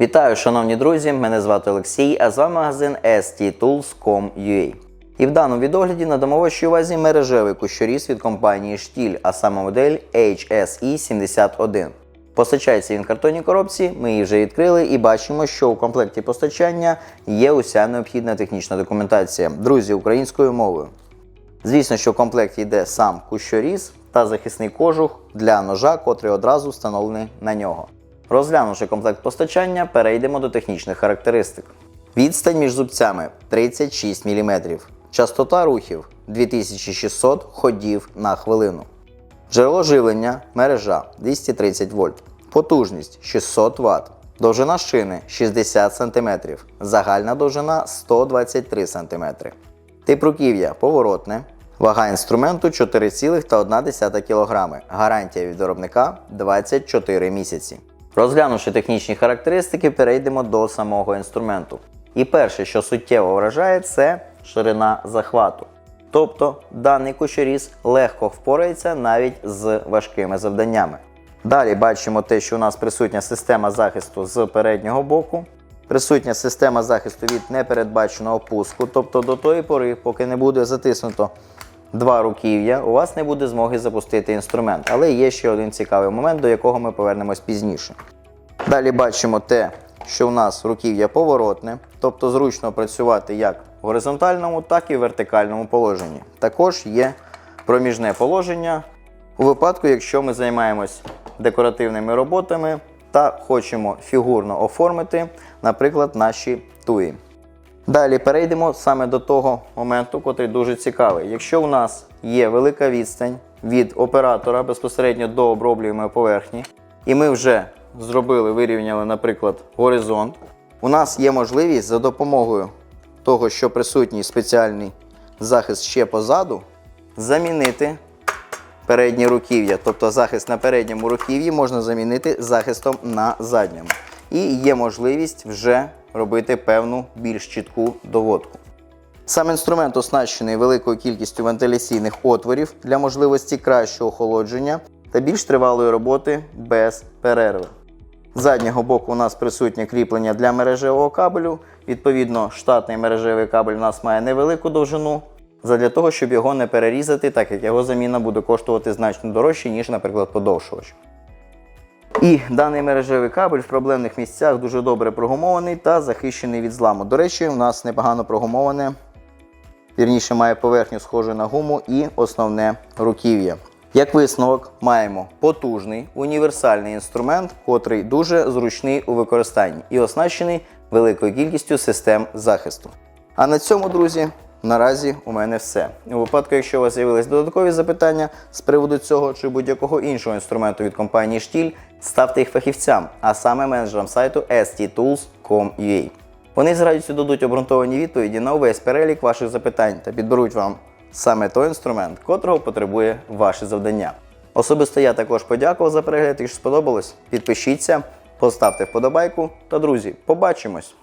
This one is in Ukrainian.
Вітаю, шановні друзі! Мене звати Олексій, а з вами магазин sttools.com.ua. І в даному відогляді надамо вашій увазі мережевий кущоріз від компанії Штіль, а саме модель HSE71. Постачається він в картонній коробці, ми її вже відкрили і бачимо, що у комплекті постачання є уся необхідна технічна документація. Друзі, українською мовою. Звісно, що в комплекті йде сам кущоріз та захисний кожух для ножа, котрий одразу встановлений на нього. Розглянувши комплект постачання, перейдемо до технічних характеристик. Відстань між зубцями 36 мм. Частота рухів 2600 ходів на хвилину. Джерело живлення мережа 230 вольт. Потужність 600 Вт. Довжина шини 60 см. Загальна довжина 123 см. Тип руків'я поворотне. Вага інструменту 4,1 кг. Гарантія від виробника 24 місяці. Розглянувши технічні характеристики, перейдемо до самого інструменту. І перше, що суттєво вражає, це ширина захвату. Тобто даний кущоріз легко впорається навіть з важкими завданнями. Далі бачимо те, що у нас присутня система захисту з переднього боку, присутня система захисту від непередбаченого пуску, тобто до тої пори, поки не буде затиснуто два руків'я, у вас не буде змоги запустити інструмент. Але є ще один цікавий момент, до якого ми повернемось пізніше. Далі бачимо те, що у нас руків'я поворотне, тобто зручно працювати як в горизонтальному, так і в вертикальному положенні. Також є проміжне положення у випадку, якщо ми займаємось декоративними роботами та хочемо фігурно оформити, наприклад, наші туї. Далі перейдемо саме до того моменту, котрий дуже цікавий. Якщо у нас є велика відстань від оператора безпосередньо до оброблюємої поверхні, і ми вже зробили, вирівняли, наприклад, горизонт, у нас є можливість за допомогою того, що присутній спеціальний захист ще позаду, замінити переднє руків'я, тобто захист на передньому руків'ї можна замінити захистом на задньому. І є можливість вже робити певну більш чітку доводку. Сам інструмент оснащений великою кількістю вентиляційних отворів для можливості кращого охолодження та більш тривалої роботи без перерви. З заднього боку у нас присутнє кріплення для мережевого кабелю. Відповідно, штатний мережевий кабель у нас має невелику довжину, задля того, щоб його не перерізати, так як його заміна буде коштувати значно дорожче, ніж, наприклад, подовжувач. І даний мережевий кабель в проблемних місцях дуже добре прогумований та захищений від зламу. До речі, у нас непогано прогумоване, вірніше має поверхню схожу на гуму і основне руків'я. Як висновок, маємо потужний універсальний інструмент, котрий дуже зручний у використанні і оснащений великою кількістю систем захисту. А на цьому, друзі, наразі у мене все. У випадку, якщо у вас з'явились додаткові запитання з приводу цього чи будь-якого іншого інструменту від компанії Штіль, ставте їх фахівцям, а саме менеджерам сайту sttools.com.ua. Вони з радістю дадуть обґрунтовані відповіді на увесь перелік ваших запитань та підберуть вам саме той інструмент, котрого потребує ваше завдання. Особисто я також подякував за перегляд, якщо сподобалось, підпишіться, поставте вподобайку та друзі, побачимось!